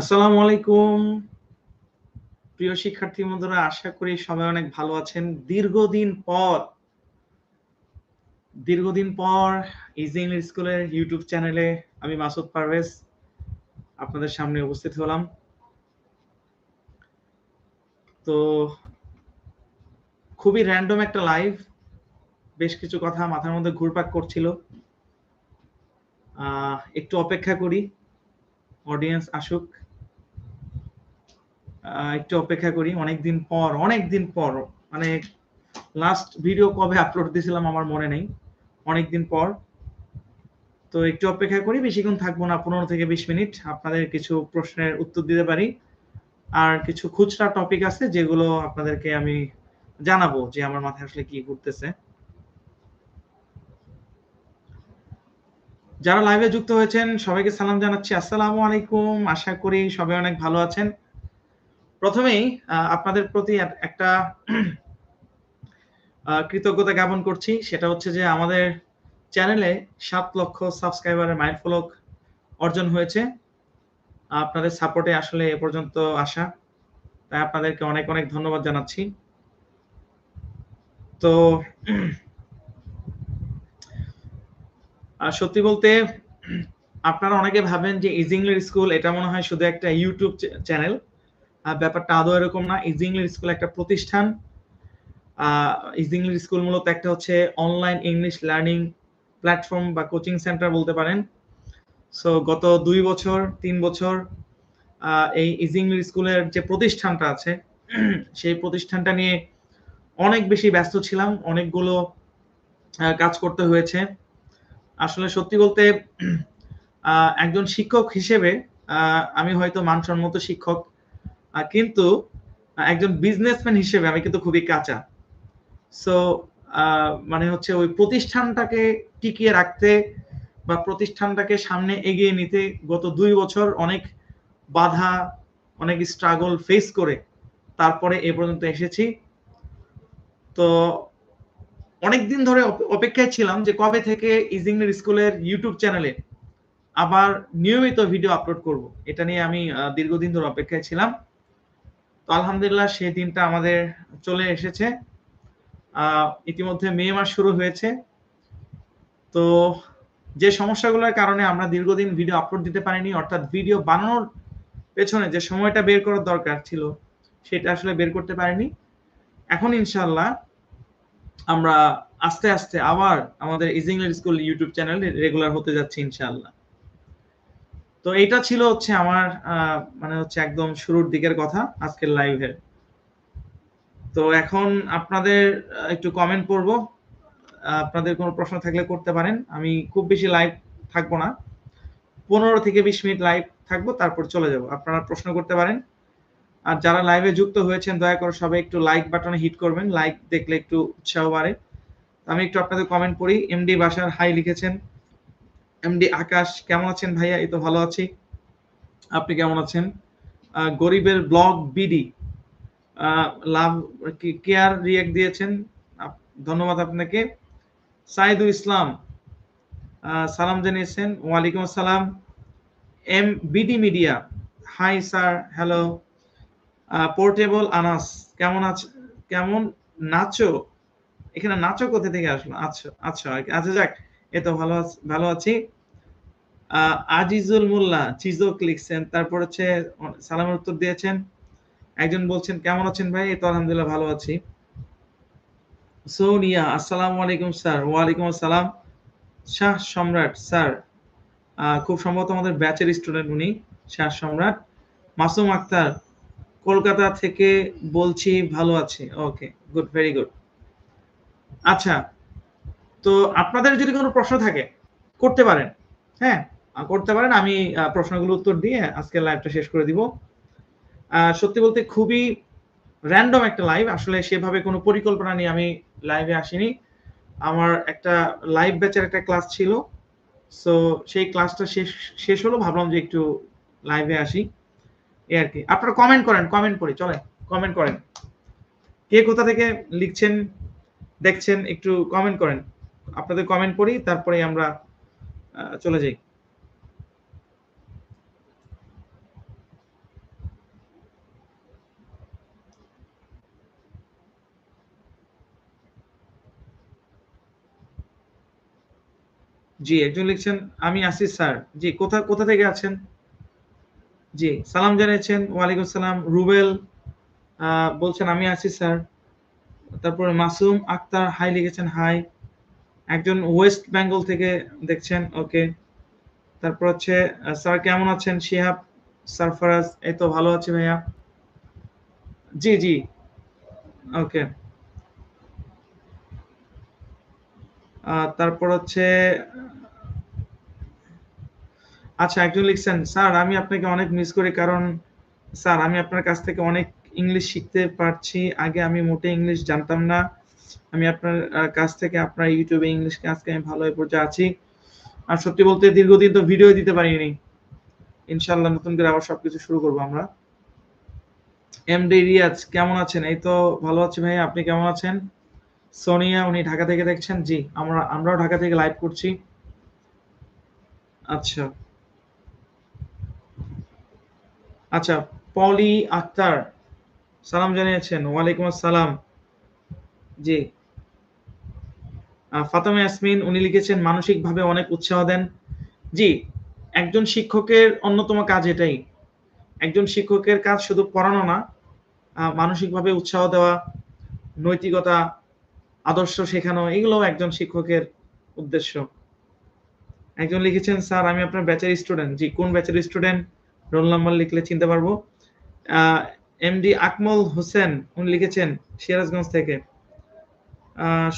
আসসালামু আলাইকুম। প্রিয় শিক্ষার্থী বন্ধুরা, আশা করি সবাই অনেক ভালো আছেন। দীর্ঘদিন পর দীর্ঘদিন পর ইজি ইংলিশ স্কুলের ইউটিউব চ্যানেলে আমি মাসুদ পারভেজ আপনাদের সামনে উপস্থিত হলাম। তো, খুবই র্যান্ডম একটা লাইভ বেশ কিছু কথা মাথার মধ্যে ঘুরপাক করছিল। একটু অপেক্ষা করি অডিয়েন্স আসুক। একটু অপেক্ষা করি। অনেকদিন পর অনেকদিন পর মানে লাস্ট ভিডিও কবে আপলোড দিয়েছিলাম আমার মনে নেই। অনেকদিন পর। তো একটু অপেক্ষা করি, বেশিক্ষণ থাকব না, পনেরো থেকে বিশ মিনিট। আপনাদের কিছু প্রশ্নের উত্তর দিতে পারি। আর কিছু খুচরা টপিক আছে, যেগুলো আপনাদেরকে আমি জানাব যে আমার মাথায় আসলে কি ঘুরতেছে। যারা লাইভে যুক্ত হয়েছেন, সবাইকে সালাম জানাচ্ছি। আসসালামু আলাইকুম। আশা করি সবাই অনেক ভালো আছেন। প্রথমেই আপনাদের প্রতি একটা কৃতজ্ঞতা জ্ঞাপন করছি। সেটা হচ্ছে যে, আমাদের চ্যানেলে সাত লক্ষ সাবস্ক্রাইবারের মাইল ফলক অর্জন হয়েছে। আপনাদের সাপোর্টে আসলে এ পর্যন্ত আসা। তাই আপনাদেরকে অনেক অনেক ধন্যবাদ জানাচ্ছি। তো সত্যি বলতে, আপনারা অনেকে ভাবেন যে ইজিংলির স্কুল এটা মনে হয় শুধু একটা ইউটিউব চ্যানেল। ব্যাপারটা আদৌ এরকম না। ইজিংলির স্কুল একটা প্রতিষ্ঠান। ইজিংলির স্কুল মূলত একটা হচ্ছে অনলাইন ইংলিশ লার্নিং প্ল্যাটফর্ম বা কোচিং সেন্টার বলতে পারেন। সো গত দুই বছর, তিন বছর এই ইজিংলির স্কুলের যে প্রতিষ্ঠানটা আছে, সেই প্রতিষ্ঠানটা নিয়ে অনেক বেশি ব্যস্ত ছিলাম। অনেকগুলো কাজ করতে হয়েছে। আসলে সত্যি বলতে একজন শিক্ষক হিসেবে আমি হয়তো মানসম্মত শিক্ষক। কিন্তু একজন বিজনেসম্যান হিসেবে আমি কিন্তু খুবই কাঁচা। সো মানে হচ্ছে ওই প্রতিষ্ঠানটাকে টিকিয়ে রাখতে বা প্রতিষ্ঠানটাকে সামনে এগিয়ে নিতে গত দুই বছর অনেক বাধা, অনেক স্ট্রাগল ফেস করে তারপরে এ পর্যন্ত এসেছি। তো অনেক দিন ধরে অপেক্ষায় ছিলাম যে কবে থেকে ইজিংলির স্কুলের ইউটিউব চ্যানেলে আবার নিয়মিত ভিডিও আপলোড করব। এটা নিয়ে আমি দীর্ঘদিন ধরে অপেক্ষায় ছিলাম। আলহামদুলিল্লাহ সেই দিনটা আমাদের চলে এসেছে। ইতিমধ্যে মে মাস শুরু হয়েছে। তো যে সমস্যাগুলোর কারণে আমরা দীর্ঘদিন ভিডিও আপলোড দিতে পারিনি, অর্থাৎ ভিডিও বানানোর পেছনে যে সময়টা বের করার দরকার ছিল, সেটা আসলে বের করতে পারিনি। এখন ইনশাল্লাহ আমরা আস্তে আস্তে আবার আমাদের ইজিংলিশ স্কুল ইউটিউব চ্যানেল রেগুলার হতে যাচ্ছে ইনশাআল্লাহ। তো এটা ছিল হচ্ছে আমার মানে হচ্ছে একদম শুরুর দিকের কথা আজকের লাইভের তো এখন আপনাদের একটু কমেন্ট করব আপনাদের কোনো প্রশ্ন থাকলে করতে পারেন। আমি খুব বেশি লাইভ থাকব না। পনেরো থেকে বিশ মিনিট লাইভ থাকব, তারপর চলে যাব। আপনারা প্রশ্ন করতে পারেন। আর যারা লাইভে যুক্ত হয়েছেন, দয়া করে সবাই একটু লাইক বাটনে হিট করবেন। লাইক দেখলে একটু উৎসাহ বাড়ে। আমি একটু আপনাদের কমেন্ট পড়ি। এমডি বাসার হাই লিখেছেন। এমডি আকাশ কেমন আছেন ভাইয়া? এই তো ভালো আছি। আপনি কেমন আছেন? গরিবের blog BD. Love care react দিয়েছেন। ধন্যবাদ আপনাকে। সাইদুল ইসলাম সালাম জানিয়েছেন। ওয়ালাইকুম আসসালাম। M BD media. Hi sir, hello. Portable Anas, কেমন আছে, কেমন নাচো? এখানে নাচো কোথা থেকে আসলো? আচ্ছা আচ্ছা আচ্ছা যাক। এ ভালো ভালো আছি। আজিজুল মোল্লা, চিজক লিখছেন, তারপর হচ্ছে সালামের উত্তর দিয়েছেন। একজন বলছেন, কেমন আছেন ভাই? এই তো আলহামদুলিল্লাহ ভালো আছি। সোনিয়া, আসসালামু আলাইকুম স্যার। ওয়ালাইকুম আসসালাম। শাহ সম্রাট, স্যার। খুব সম্ভবত আমাদের ব্যাচের স্টুডেন্ট উনি, শাহ সম্রাট। মাসুম আক্তার, কলকাতা থেকে বলছি ভালো আছি। Okay, good, very good. আচ্ছা তো আপনাদের যদি কোনো প্রশ্ন থাকে, করতে পারেন। হ্যাঁ করতে পারেন। আমি প্রশ্নগুলো উত্তর দিয়ে আজকে লাইভটা শেষ করে দিব। সত্যি বলতে খুবই র্যান্ডম একটা লাইভ আসলে সেভাবে কোনো পরিকল্পনা নিয়ে আমি লাইভে আসিনি। আমার একটা লাইভ ব্যাচের একটা ক্লাস ছিল। সো সেই ক্লাসটা শেষ শেষ হলো। ভাবলাম যে একটু লাইভে আসি। এই আর কি। আপনারা কমেন্ট করেন কমেন্ট করি। চলে কমেন্ট করেন। কে কোথা থেকে লিখছেন, দেখছেন, একটু কমেন্ট করেন। আপনাদের কমেন্ট করি, তারপরে আমরা চলে যাই। জি, একজন লিখছেন, আমি আসি স্যার। জি, কোথা কোথা থেকে আছেন? জি, সালাম জানিয়েছেন ওয়ালাইকুম সালাম। রুবেল বলছেন, আমি আসি স্যার। তারপরে মাসুম আক্তার, হাই লিখেছেন, হাই। একজন ওয়েস্ট বেঙ্গল থেকে দেখছেন, ওকে। তারপর হচ্ছে স্যার কেমন আছেন? শিহাব সারফারাজ এই তো ভালো আছি ভাইয়া। জি জি। ওকে। তারপর হচ্ছে আচ্ছা একজন লিখছেন, স্যার, আমি আপনাকে অনেক মিস করি কারণ, স্যার, আমি আপনার কাছ থেকে অনেক ইংলিশ শিখতে পারছি। আগে আমি মোটে ইংলিশ জানতাম না। আমি আপনার কাছ থেকে আপনার ইউটিউবে ইংলিশ আজকে আমি ভালো হয়ে পর্যায়ে আছি। আর সত্যি বলতে দীর্ঘদিন তো ভিডিও দিতে পারিনি। ইনশাল্লাহ নতুন করে আবার সবকিছু শুরু করব আমরা। এম ডি রিয়াজ কেমন আছেন? এই তো ভালো আছি ভাই, আপনি কেমন আছেন? সোনিয়া, উনি ঢাকা থেকে দেখছেন? জি, আমরা, আমরাও ঢাকা থেকে লাইভ করছি। আচ্ছা। আচ্ছা পলি আক্তার, সালাম জানিয়েছেন। ওয়ালাইকুম আসসালাম। জি। ফাতেমা ইয়াসমিন, উনি লিখেছেন, মানসিকভাবে অনেক উৎসাহ দেন। জি, একজন শিক্ষকের অন্যতম কাজ এটাই। একজন শিক্ষকের কাজ শুধু পড়ানো না মানসিকভাবে উৎসাহ দেওয়া, নৈতিকতা, আদর্শ শেখানো এগুলো একজন শিক্ষকের উদ্দেশ্য। একজন লিখেছেন, স্যার, আমি আপনার ব্যাচের স্টুডেন্ট। জি, কোন ব্যাচের স্টুডেন্ট? রোল নাম্বার লিখলে চিনতে পারব। এমডি আকমল হোসেন, উনি লিখেছেন, সিরাজগঞ্জ থেকে।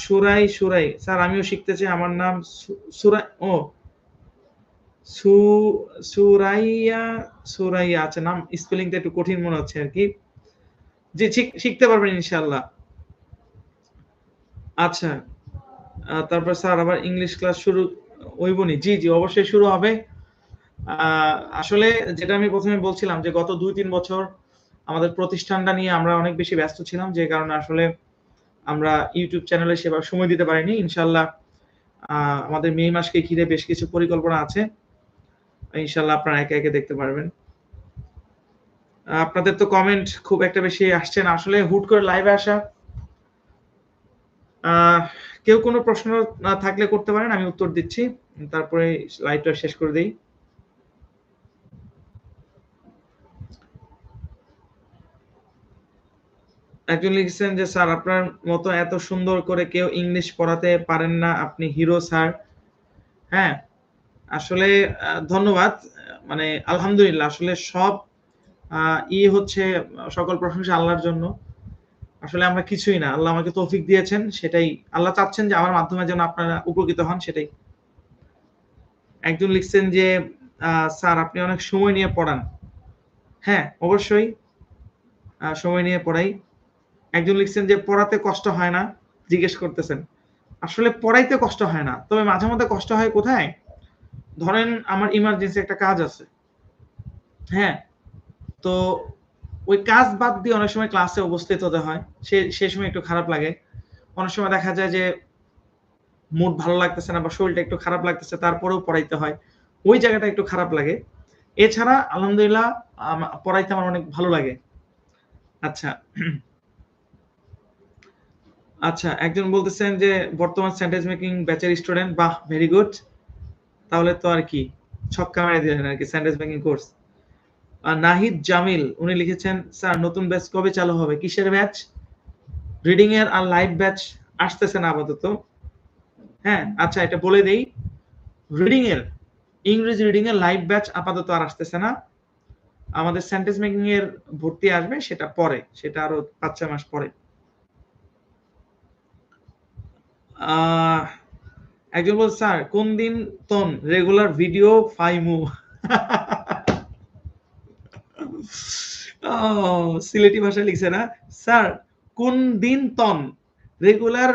সুরাই সুরাই। স্যার, আমিও শিখতে চাই, আমার নাম সুরাই, ও। সু, সুরাইয়া সুরাইয়া আচ্ছা নাম স্পেলিংটা একটু কঠিন মনে হচ্ছে আর কি। জি শিখতে পারবেন ইনশাল্লাহ আচ্ছা তারপর স্যার, আবার ইংলিশ ক্লাস শুরু হইবনি। জি জি, অবশ্যই শুরু হবে। আসলে যেটা আমি প্রথমে বলছিলাম যে গত দুই তিন বছর আমাদের প্রতিষ্ঠানটা নিয়ে আমরা অনেক বেশি ব্যস্ত ছিলাম, যে কারণে আসলে আমরা ইউটিউব চ্যানেলে সেভাবে সময় দিতে পারিনি ইনশাল্লাহ আমাদের মে মাসকে ঘিরে বেশ কিছু পরিকল্পনা আছে। ইনশাল্লাহ আপনারা একে একে দেখতে পারবেন। আপনাদের তো কমেন্ট খুব একটা বেশি আসছে না। আসলে হুট করে লাইভে আসা কেউ কোনো প্রশ্ন থাকলে করতে পারেন, আমি উত্তর দিচ্ছি। তারপরে লাইভটা শেষ করে দিই। একজন লিখছেন যে, স্যার, আপনার মতো এত সুন্দর করে কেউ ইংলিশ পড়াতে পারেন না, আপনি হিরো, স্যার। হ্যাঁ আসলে ধন্যবাদ। মানে আলহামদুলিল্লাহ, আসলে সব ই হচ্ছে, সকল প্রশংসা আল্লাহর জন্য। আসলে আমরা কিছুই না, আল্লাহ আমাকে তৌফিক দিয়েছেন, সেটাই। আল্লাহ চাচ্ছেন যে, আমার মাধ্যমে যেন আপনারা উপকৃত হন, সেটাই। একজন লিখছেন যে স্যার, আপনি অনেক সময় নিয়ে পড়ান। হ্যাঁ অবশ্যই সময় নিয়ে পড়াই। একজন লিখছেন যে, পড়াতে কষ্ট হয় না। জিজ্ঞেস করতেছেন। আসলে পড়াইতে কষ্ট হয় না, তবে মাঝে মধ্যে কষ্ট হয় কোথায়? ধরেন আমার ইমার্জেন্সি একটা কাজ আছে। হ্যাঁ। তো ওই কাজ বাদ দিয়ে অনেক সময় ক্লাসে উপস্থিত হতে হয়, সে সে সময় একটু খারাপ লাগে। অনেক সময় দেখা যায় যে মুড ভালো লাগতেছে না বা শরীরটা একটু খারাপ লাগতেছে, তারপরেও পড়াইতে হয়। ওই জায়গাটা একটু খারাপ লাগে। এছাড়া আলহামদুলিল্লাহ পড়াইতে আমার অনেক ভালো লাগে। আচ্ছা আচ্ছা একজন বলতেছেন যে বর্তমান সেন্টেন্স মেকিং ব্যাচের স্টুডেন্ট, বাহ, ভেরি গুড। তাহলে তো আর কি, ছক্কা মেরে দিলেন আর কি সেন্টেন্স মেকিং কোর্স। আর নাহিদ জামিল, উনি লিখেছেন, স্যার, নতুন ব্যাচ কবে চালু হবে? কিসের ব্যাচ? রিডিং এর আর লাইভ ব্যাচ আসতেছে না আপাতত। হ্যাঁ আচ্ছা এটা বলে দেই। রিডিং এর ইংরেজি রিডিং এর লাইভ ব্যাচ আপাতত আর আসতেছে না। আমাদের সেন্টেন্স মেকিং এর ভর্তি আসবে, সেটা পরে, সেটা আরও পাঁচ ছয় মাস পরে। একজন বল স্যার, কোন দিন তন? Regular video ফাইমু। সিলেটি ভাষায় লিখছে না। স্যার, কোন দিন তন? রেগুলার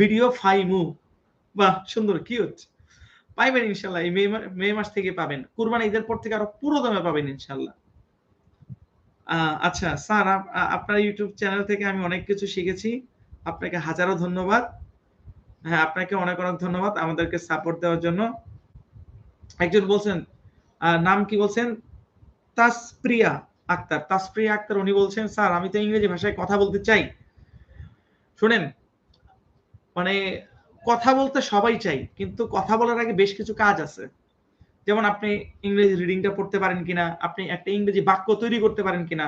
ভিডিও ফাইমু। বাহ, সুন্দর, কি হচ্ছে? পাইবেন ইনশাল্লাহ, এই মে মাস থেকে পাবেন। কুরবান ঈদের পর থেকে আরও পুরো দামে পাবেন ইনশাল্লাহ। আচ্ছা স্যার আপনার ইউটিউব চ্যানেল থেকে আমি অনেক কিছু শিখেছি। আপনাকে হাজারো ধন্যবাদ। হ্যাঁ আপনাকে অনেক অনেক ধন্যবাদ আমাদেরকে সাপোর্ট দেওয়ার জন্য। একজন বলছেন নাম কি বলছেন? তাসপ্রিয়া আক্তার। তাসপ্রিয়া আক্তার, উনি বলছেন, স্যার, আমি তো ইংরেজি ভাষায় কথা বলতে চাই। শুনেন মানে কথা বলতে সবাই চাই, কিন্তু কথা বলার আগে বেশ কিছু কাজ আছে। যেমন আপনি ইংরেজি রিডিংটা পড়তে পারেন কিনা, আপনি একটা ইংরেজি বাক্য তৈরি করতে পারেন কিনা,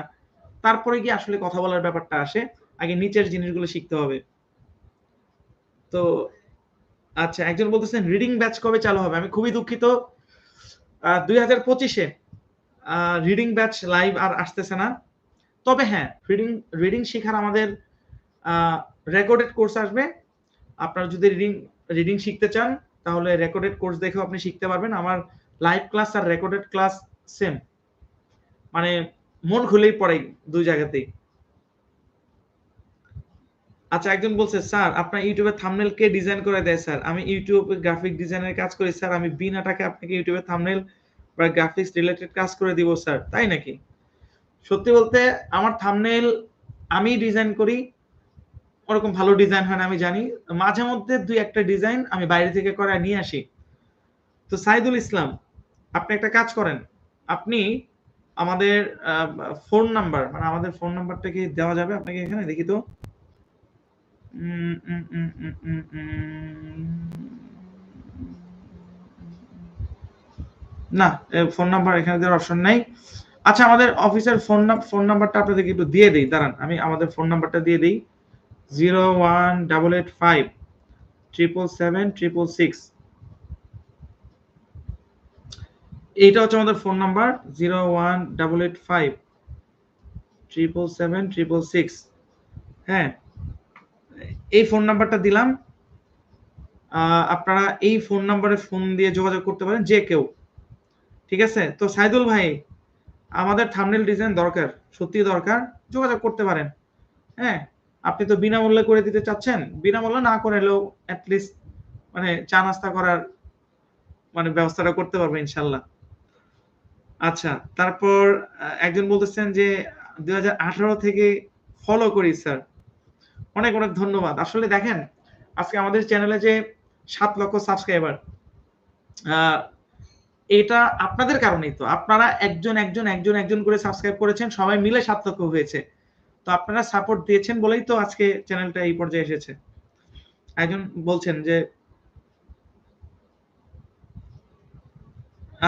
তারপরে গিয়ে আসলে কথা বলার ব্যাপারটা আসে। আগে নিচের জিনিসগুলো শিখতে হবে। তো আচ্ছা একজন বলতেছেন রিডিং ব্যাচ কবে চালু হবে? আমি খুবই দুঃখিত। দুই হাজার পঁচিশে রিডিং ব্যাচ লাইভ আর আসতেছে না। তবে হ্যাঁ রিডিং রিডিং শেখার আমাদের রেকর্ডেড কোর্স আসবে। আপনারা যদি রিডিং রিডিং শিখতে চান, তাহলে রেকর্ডেড কোর্স দেখেও আপনি শিখতে পারবেন। আমার লাইভ ক্লাস আর রেকর্ডেড ক্লাস সেম মানে মন খুলেই পড়াই দুই জায়গাতেই। আচ্ছা একজন বলছে, স্যার, আপনার ইউটিউবে থামনেল কে ডিজাইন করে দেয়, স্যার? আমি ইউটিউবে গ্রাফিক ডিজাইনের কাজ করি, স্যার। আমি বিনা টাকা আপনাকে ইউটিউবে থামনেল বা গ্রাফিক্স রিলেটেড কাজ করে দিব, স্যার। তাই নাকি? সত্যি বলতে, আমার থামনেল আমি ডিজাইন করি, ওরকম ভালো ডিজাইন হয় না, আমি জানি। মাঝে মধ্যে দুই একটা ডিজাইন আমি বাইরে থেকে করে নিয়ে আসি। তো সাইদুল ইসলাম, আপনি একটা কাজ করেন। আপনি আমাদের ফোন নাম্বার মানে আমাদের ফোন নাম্বারটা কি দেওয়া যাবে আপনাকে এখানে? দেখি তো। না ফোন নাম্বার এখানে দেওয়ার অপশন নাই। আচ্ছা আমাদের অফিসের ফোন ফোন নাম্বারটা আপনাদেরকে একটু দিয়ে দিই, দাঁড়ান, আমি আমাদের ফোন নাম্বারটা দিয়ে দিই। Zero one double eight five triple seven triple six এইটা হচ্ছে আমাদের phone number zero one double eight five triple seven triple six হ্যাঁ এই ফোন নাম্বারটা দিলাম। আপনারা এই ফোন নাম্বারে ফোন দিয়ে যোগাযোগ করতে পারেন, যে কেউ। ঠিক আছে? তো সাইদুল ভাই, আমাদের থামনেল ডিজাইন দরকার সত্যি দরকার। যোগাযোগ করতে পারেন। হ্যাঁ? আপনি তো বিনামূল্যে করে দিতে চাচ্ছেন। বিনামূল্যে না করেলেও অ্যাটলিস্ট মানে চা নাস্তা করার মানে ব্যবস্থাটা করতে পারবে ইনশাল্লাহ। আচ্ছা তারপর একজন বলতেছেন যে দু হাজার আঠারো থেকে ফলো করি স্যার অনেক অনেক ধন্যবাদ। আসলে দেখেন, আজকে আমাদের চ্যানেলে যে সাত লক্ষ সাবস্ক্রাইবার এটা আপনাদের কারণেই তো। আপনারা একজন একজন একজন একজন করে সাবস্ক্রাইব করেছেন, সবাই মিলে সাত লক্ষ হয়েছে। তো আপনারা সাপোর্ট দিয়েছেন বলেই তো আজকে চ্যানেলটা এই পর্যায়ে এসেছে। একজন বলছেন যে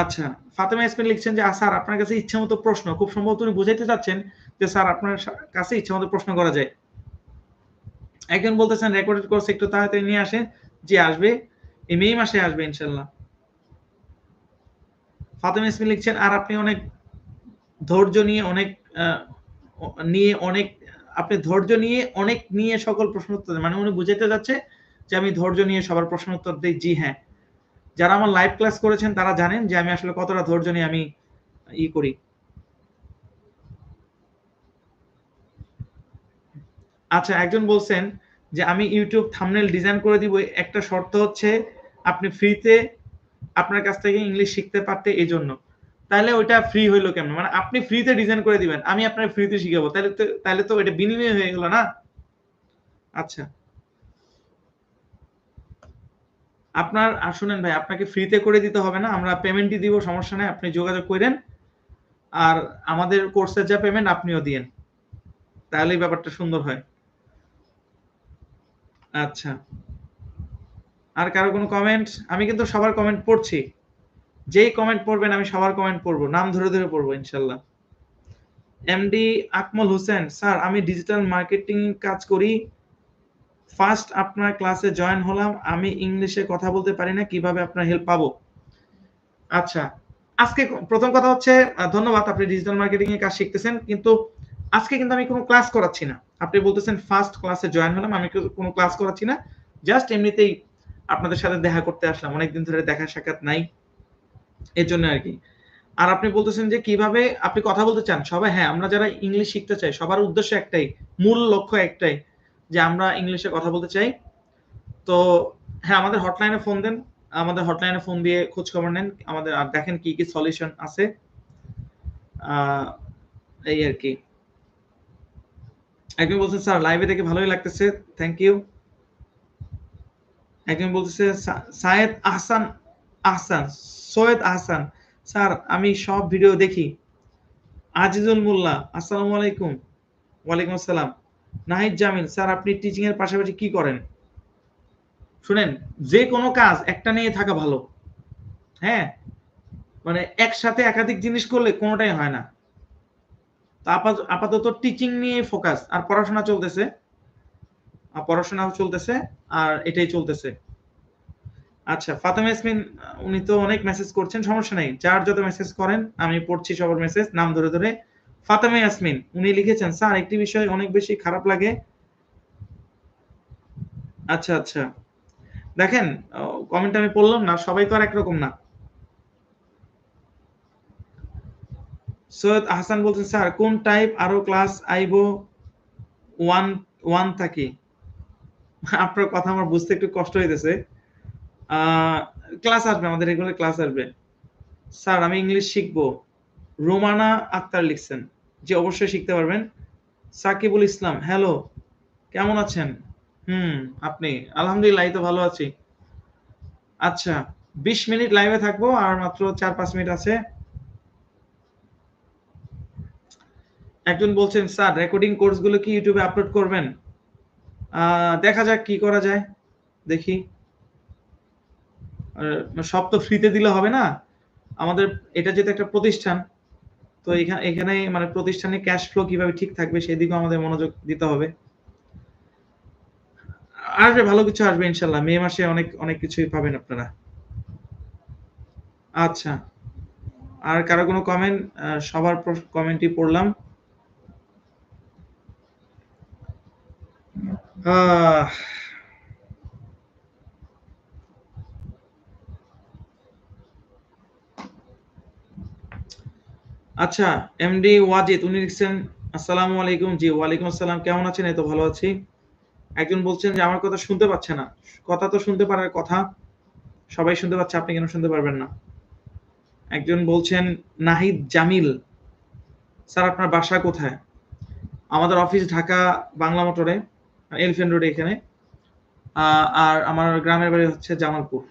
আচ্ছা ফাতেমা ইসমিন লিখছেন যে স্যার, আপনার কাছে ইচ্ছা মতো প্রশ্ন। খুব সম্ভবত উনি বুঝাইতে চাচ্ছেন যে, স্যার, আপনার কাছে ইচ্ছা মতো প্রশ্ন করা যায়। একজন বলতেছেন রেকর্ডেড কোর্স একটু তাড়াতাড়ি নিয়ে আসে। যে আসবে। এই মে মাসে আসবে, ইনশাল্লাহ। ফাতেমা ইসমিন লিখছেন, আর আপনি অনেক ধৈর্য নিয়ে অনেক নিয়ে অনেক, আপনি ধৈর্য নিয়ে অনেক নিয়ে সকল প্রশ্ন উত্তর মানে উনি বুঝাইতে যাচ্ছে যে আমি ধৈর্য নিয়ে সবার প্রশ্ন উত্তর দিই। জি হ্যাঁ। যারা আমার লাইভ ক্লাস করেছেন তারা জানেন যে আমি আসলে কতটা ধৈর্য নিয়ে আমি ই করি। আচ্ছা একজন বলছেন যে আমি ইউটিউব থামনেল ডিজাইন করে দিব, একটা শর্ত হচ্ছে আপনি ফ্রিতে আপনার কাছ থেকে ইংলিশ শিখতে পারতে এই জন্য তাহলে ওইটা ফ্রি হইল কেমন? মানে আপনি ফ্রিতে ডিজাইন করে দিবেন, আমি আপনার ফ্রিতে শিখাবো। তাহলে তো তাহলে তো এটা বিনিময় হয়ে গেল না? আচ্ছা। আপনার শুনেন ভাই, আপনাকে ফ্রিতে করে দিতে হবে না, আমরা পেমেন্টই দিব, সমস্যা নেই, আপনি যোগাযোগ করেন। আর আমাদের কোর্সের যা পেমেন্ট আপনিও দিয়েন। তাহলেই ব্যাপারটা সুন্দর হয়। আচ্ছা। আর কারও কোনো কমেন্ট আমি কিন্তু সবার কমেন্ট পড়ছি। যেই কমেন্ট পড়বেন, আমি সবার কমেন্ট পড়ব। নাম ধরে ধরে পড়ব, ইনশাল্লাহ। এমডি আকমল হোসেন, স্যার, আমি ডিজিটাল মার্কেটিং কাজ করি। ফার্স্ট আপনার ক্লাসে জয়েন হলাম। আমি ইংলিশে কথা বলতে পারি না। কীভাবে আপনার হেল্প পাবো? আচ্ছা। আজকে প্রথম কথা হচ্ছে ধন্যবাদ আপনি ডিজিটাল মার্কেটিং এর কাজ শিখতেছেন। কিন্তু আজকে কিন্তু আমি কোনো ক্লাস করাচ্ছি না। আপনি বলতেছেন ফার্স্ট ক্লাসে জয়েন হলাম, আমি কোনো ক্লাস করাচ্ছি না। জাস্ট এমনিতেই আপনাদের সাথে দেখা করতে আসলাম। অনেকদিন ধরে দেখা সাক্ষাৎ নাই। এর জন্য আর কি। আর আপনি বলতেছেন যে কীভাবে আপনি কথা বলতে চান? সবাই হ্যাঁ আমরা যারা ইংলিশ শিখতে চাই, সবার উদ্দেশ্য একটাই, মূল লক্ষ্য একটাই, যে আমরা ইংলিশে কথা বলতে চাই। তো হ্যাঁ আমাদের হটলাইনে ফোন দেন। আমাদের হটলাইনে ফোন দিয়ে খোঁজ খবর নেন। আমাদের আর দেখেন কি কি সলিউশন আছে। এই আর কি। একজন বলছে, স্যার লাইভে দেখে ভালোই লাগতেছে থ্যাংক ইউ একজন বলতেছে সায়েদ আহসান আহসান, সৈয়দ আহসান, স্যার, আমি সব ভিডিও দেখি। আজিজুল মোল্লা, আসসালামু আলাইকুম। ওয়ালাইকুম আসসালাম। নাহিদ জামিল, স্যার, আপনি টিচিং এর পাশাপাশি কি করেন? শুনেন, যে কোনো কাজ একটা নিয়ে থাকা ভালো। হ্যাঁ? মানে একসাথে একাধিক জিনিস করলে কোনোটাই হয় না। আপাতত টিচিং নিয়ে ফোকাস আর পড়াশোনা চলতেছে। আর পড়াশোনাও চলতেছে, আর এটাই চলতেছে। আচ্ছা ফাতেমা ইয়াসমিন, উনি তো অনেক মেসেজ করছেন, সমস্যা নেই। যার যত মেসেজ করেন, আমি পড়ছি সবার মেসেজ নাম ধরে ধরে। ফাতেমা ইয়াসমিন, উনি লিখেছেন, স্যার, একটি বিষয় অনেক বেশি খারাপ লাগে। আচ্ছা আচ্ছা। দেখেন কমেন্ট আমি পড়লাম না, সবাই তো আর একরকম না। সৈয়দ হাসান বলছেন, স্যার, কোন টাইপ আরও ক্লাস আইবো? ওয়ান ওয়ান থাকি। আপনার কথা আমার বুঝতে একটু কষ্ট হইতেছে। ক্লাস আসবে, আমাদের রেগুলার ক্লাস আসবে। স্যার, আমি ইংলিশ শিখব। রোমানা আক্তার লিখছেন যে অবশ্যই শিখতে পারবেন। সাকিবুল ইসলাম, হ্যালো, কেমন আছেন? হুম, আপনি, আলহামদুলিল্লাহ তো ভালো আছি। আচ্ছা বিশ মিনিট লাইভে থাকব, আর মাত্র চার পাঁচ মিনিট আছে। একজন বলছেন, স্যার রেকর্ডিং কোর্সগুলো কি ইউটিউবে আপলোড করবেন? দেখা যাক কি করা যায়। দেখি। সব তো ফ্রিতে দিলে হবে না। আমাদের এটা যেহেতু একটা প্রতিষ্ঠান, তো এখানে এখানে মানে প্রতিষ্ঠানে ক্যাশ ফ্লো কীভাবে ঠিক থাকবে সেদিকেও আমাদের মনোযোগ দিতে হবে। আসবে, ভালো কিছু আসবে ইনশাল্লাহ। মে মাসে অনেক অনেক কিছুই পাবেন আপনারা। আচ্ছা। আর কারও কোনো কমেন্ট সবার কমেন্টই পড়লাম। আচ্ছা এমডি ওয়াজিদ উনি লিখছেন, আসসালামু আলাইকুম জি, ওয়ালাইকুম আসসালাম, কেমন আছেন? এই তো ভালো আছি। একজন বলছেন যে, আমার কথা শুনতে পাচ্ছে না। কথা তো শুনতে পারার কথা। সবাই শুনতে পাচ্ছে, আপনি কেন শুনতে পারবেন না? একজন বলছেন, নাহিদ জামিল, স্যার আপনার বাসা কোথায়? আমাদের অফিস ঢাকা বাংলা মোটরে। এলিফেন্ট রোড এখানে। আর আমার গ্রামের বাড়ি হচ্ছে জামালপুর।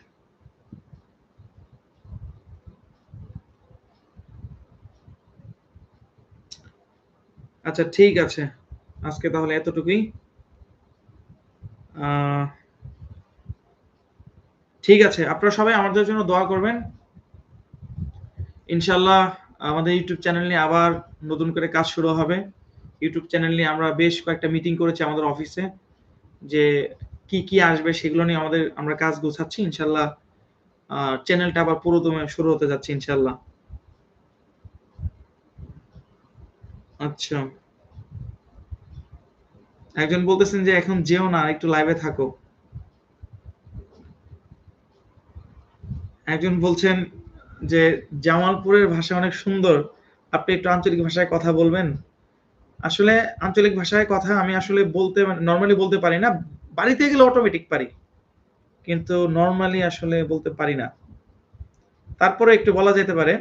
আচ্ছা ঠিক আছে। আজকে তাহলে এতটুকুই। ঠিক আছে, আপনারা সবাই আমাদের জন্য দোয়া করবেন। ইনশাল্লাহ আমাদের ইউটিউব চ্যানেল নিয়ে আবার নতুন করে কাজ শুরু হবে। ইউটিউব চ্যানেল নিয়ে আমরা বেশ কয়েকটা মিটিং করেছি আমাদের অফিসে যে কি কি আসবে সেগুলো নিয়ে আমাদের, আমরা কাজ গোছাচ্ছি, ইনশাল্লাহ চ্যানেলটা আবার পুরোদমে শুরু হতে যাচ্ছে, ইনশাল্লাহ। আচ্ছা। একজন বলতেছেন যে এখন যেও না, একটু লাইভে থাকো। একজন বলছেন যে জামালপুরের ভাষা অনেক সুন্দর, আপনি একটু আঞ্চলিক ভাষায় কথা বলবেন? আসলে আঞ্চলিক ভাষায় কথা আমি আসলে বলতে নর্মালি বলতে পারি না। বাড়িতে গেলে অটোমেটিক পারি। কিন্তু নর্মালি আসলে বলতে পারি না। তারপরে একটু বলা যেতে পারে।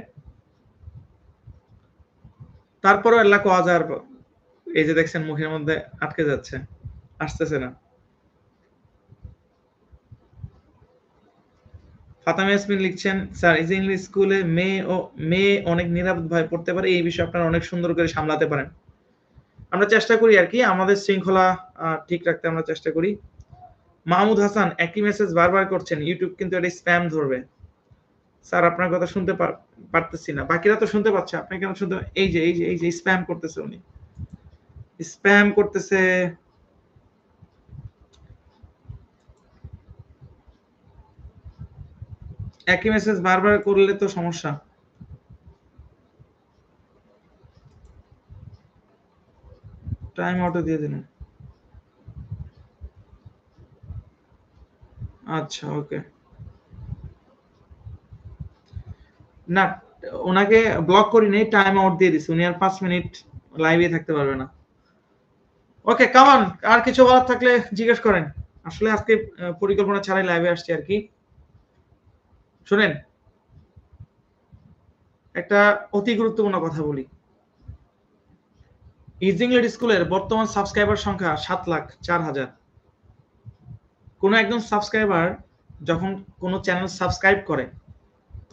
তারপরে আল্লাহ আজার এই যে দেখছেন মুখের মধ্যে আটকে যাচ্ছে। আসতেছে না। ফাতামা ইয়াসমিন লিখছেন, স্যার ইজ ইংলিশ স্কুলে মেয়ে ও, মেয়ে অনেক নিরাপদ ভাবে পড়তে পারে, এই বিষয়ে আপনারা অনেক সুন্দর করে সামলাতে পারেন। আমরা চেষ্টা করি আর কি, আমাদের শৃঙ্খলা ঠিক রাখতে আমরা চেষ্টা করি। মাহমুদ হাসান, একই মেসেজ বারবার করছেন ইউটিউব কিন্তু এটা স্প্যাম ধরবে। স্যার, আপনার কথা শুনতে পারতেছি না। বাকিরা তো শুনতে পাচ্ছে, আপনি কেন শুনতে এই যে এই যে এই যে স্প্যাম করতেছে উনি। স্প্যাম করতেছে, একই মেসেজ বারবার করলে তো সমস্যা। টাইম আউটে দিয়ে দিন আচ্ছা ওকে না, ওনাকে ব্লক করি নেই টাইম আউট দিয়ে দিছি। উনি আর পাঁচ মিনিট লাইভে থাকতে পারবে না। ওকে কামান আর কিছু বলার থাকলে জিজ্ঞেস করেন। আসলে আজকে পরিকল্পনা ছাড়াই লাইভে আসছি আর কি। শুনেন, একটা অতি গুরুত্বপূর্ণ কথা বলি। ইজিংলেট স্কুলের বর্তমান সাবস্ক্রাইবার সংখ্যা সাত লাখ চার হাজার। কোনো একজন সাবস্ক্রাইবার যখন কোনো চ্যানেল সাবস্ক্রাইব করে,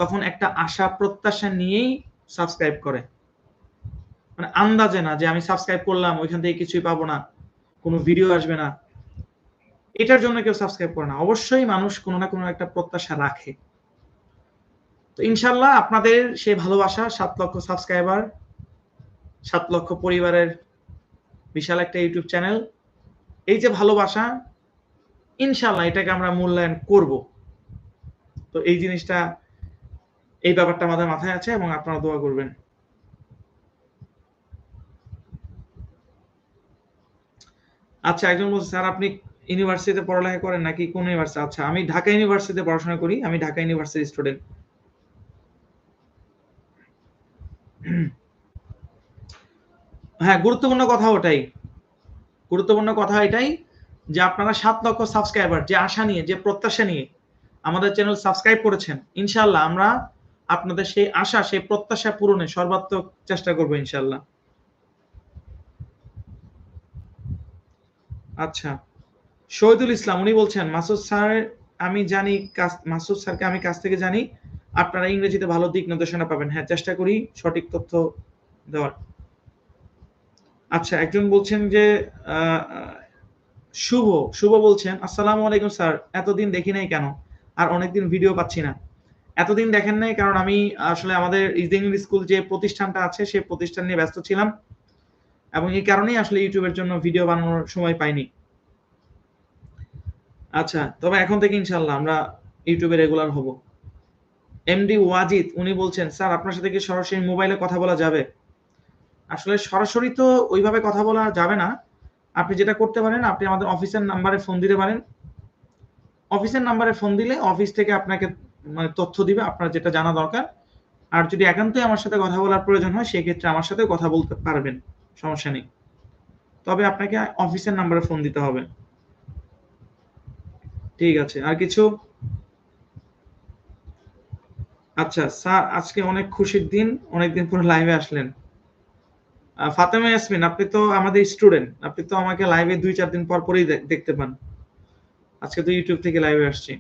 তখন একটা আশা প্রত্যাশা নিয়েই সাবস্ক্রাইব করে। মানে আন্দাজে না যে আমি সাবস্ক্রাইব করলাম, ওইখান থেকে কিছুই পাবো না, কোনো ভিডিও আসবে না। এটার জন্য কেউ সাবস্ক্রাইব করে না। অবশ্যই মানুষ কোনো না কোনো একটা প্রত্যাশা রাখে। তো ইনশাল্লাহ আপনাদের সেই ভালোবাসা, সাত লক্ষ সাবস্ক্রাইবার সাত লক্ষ পরিবারের বিশাল একটা ইউটিউব চ্যানেল। এই যে ভালোবাসা ইনশাল্লাহ এটাকে আমরা মূল্যায়ন করব। তো এই জিনিসটা, এই ব্যাপারটা আমাদের মাথায় আছে এবং আপনারা দোয়া করবেন। আচ্ছা একজন বলছে, স্যার, আপনি ইউনিভার্সিটিতে পড়ালেখা করেন নাকি কোন ইউনিভার্সিটি আচ্ছা আমি ঢাকা ইউনিভার্সিটিতে পড়াশোনা করি, আমি ঢাকা ইউনিভার্সিটির স্টুডেন্ট। হ্যাঁ গুরুত্বপূর্ণ কথা ওটাই। গুরুত্বপূর্ণ কথা এটাই যে আপনারা সাত লক্ষ সাবস্ক্রাইবার যে আশা নিয়ে, যে প্রত্যাশা নিয়ে আমাদের চ্যানেল সাবস্ক্রাইব করেছেন ইনশাল্লাহ আমরা আপনাদের সেই আশা, সেই প্রত্যাশা পূরণে সর্বাত্মক চেষ্টা করব ইনশাল্লাহ আচ্ছা শহীদুল ইসলাম, উনি বলছেন, মাসুদ স্যার, আমি জানি মাসুদ স্যারকে আমি কাছ থেকে জানি, আপনারা ইংরেজিতে ভালো দিক নির্দেশনা পাবেন। হ্যাঁ চেষ্টা করি সঠিক তথ্য দেওয়ার। আচ্ছা একজন বলছেন যে শুভ শুভ বলছেন, আসসালামু আলাইকুম স্যার, এতদিন দেখি নাই কেন? আর অনেকদিন ভিডিও পাচ্ছি না। এতদিন দেখেন নাই কারণ আমি আসলে আমাদের ইজিং স্কুল যে প্রতিষ্ঠানটা আছে সেই প্রতিষ্ঠান নিয়ে ব্যস্ত ছিলাম এবং এই কারণেই আসলে ইউটিউবের জন্য ভিডিও বানানোর সময় পাইনি। আচ্ছা তবে এখন থেকে ইনশাল্লাহ আমরা ইউটিউবে রেগুলার হব। এমডি ওয়াজিদ উনি বলছেন, স্যার, আপনার সাথে কি সরাসরি মোবাইলে কথা বলা যাবে? আসলে সরাসরি তো ওইভাবে কথা বলা যাবে না। আপনি যেটা করতে পারেন, আপনি আমাদের অফিসের নাম্বারে ফোন দিতে পারেন। অফিসের নাম্বারে ফোন দিলে অফিস থেকে আপনাকে মানে তথ্য দিবে, আপনার যেটা জানা দরকার। আর যদি একান্তই আমার সাথে কথা বলার প্রয়োজন হয়, সেক্ষেত্রে আমার সাথে কথা বলতে পারবেন, সমস্যা নেই। তবে আপনাকে অফিসের নাম্বারে ফোন দিতে হবে। ঠিক আছে, আর কিছু? আচ্ছা স্যার, আজকে অনেক খুশির দিন, অনেকদিন পর লাইভে আসলেন। ফাতেমা ইয়াসমিন, আপনি তো আমাদের স্টুডেন্ট আপনি তো আমাকে লাইভে দুই চার দিন পর পরেই দেখতে পান। আজকে তো ইউটিউব থেকে লাইভে আসছি।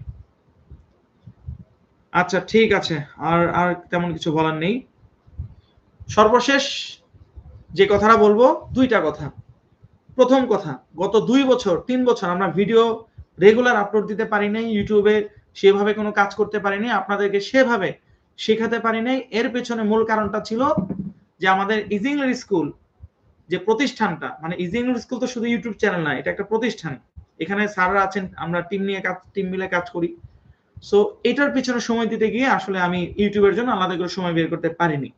আচ্ছা ঠিক আছে, আর আর তেমন কিছু বলার নেই। সর্বশেষ যে কথাটা বলব, দুইটা কথা। প্রথম কথা, গত দুই বছর, তিন বছর আমরা ভিডিও রেগুলার আপলোড দিতে পারি নাই ইউটিউবে সেভাবে কোনো কাজ করতে পারি নাই, আপনাদেরকে সেভাবে শেখাতে পারি নাই। এর পেছনে মূল কারণটা ছিল যে আমাদের ইজিংলার স্কুল যে প্রতিষ্ঠানটা মানে ইজিংলার স্কুল তো শুধু ইউটিউব চ্যানেল না, এটা একটা প্রতিষ্ঠান। এখানে স্যাররা আছেন, আমরা টিম নিয়ে কাজ টিম মিলে কাজ করি। সো এটার পিছনে সময় দিতে গিয়ে আসলে আমি ইউটিউবের জন্য আলাদা করে সময় বের করতে পারিনি।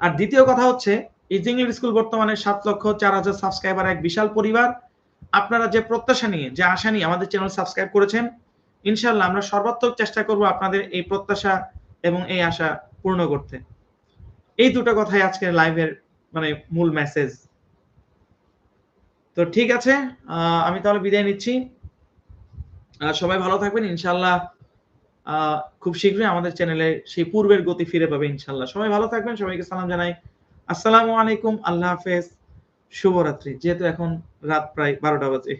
আর দ্বিতীয় কথা হচ্ছে ইজিংলিশ স্কুল বর্তমানে সাত লক্ষ চার হাজার সাবস্ক্রাইবার এক বিশাল পরিবার। আপনারা যে প্রত্যাশা নিয়ে, যে আশা নিয়ে আমাদের চ্যানেল সাবস্ক্রাইব করেছেন ইনশাল্লাহ আমরা সর্বাত্মক চেষ্টা করব আপনাদের এই প্রত্যাশা এবং এই আশা পূর্ণ করতে। এই দুটো কথাই আজকের লাইভের মানে মূল মেসেজ তো ঠিক আছে আমি তাহলে বিদায় নিচ্ছি। সবাই ভালো থাকবেন ইনশাল্লাহ খুব শীঘ্রই আমাদের চ্যানেলে সেই পূর্বের গতি ফিরে পাবে ইনশাল্লাহ সবাই ভালো থাকবেন, সবাইকে সালাম জানাই। আসসালামু আলাইকুম, আল্লাহ হাফেজ, শুভরাত্রি। যেহেতু এখন রাত প্রায় বারোটা বাজে।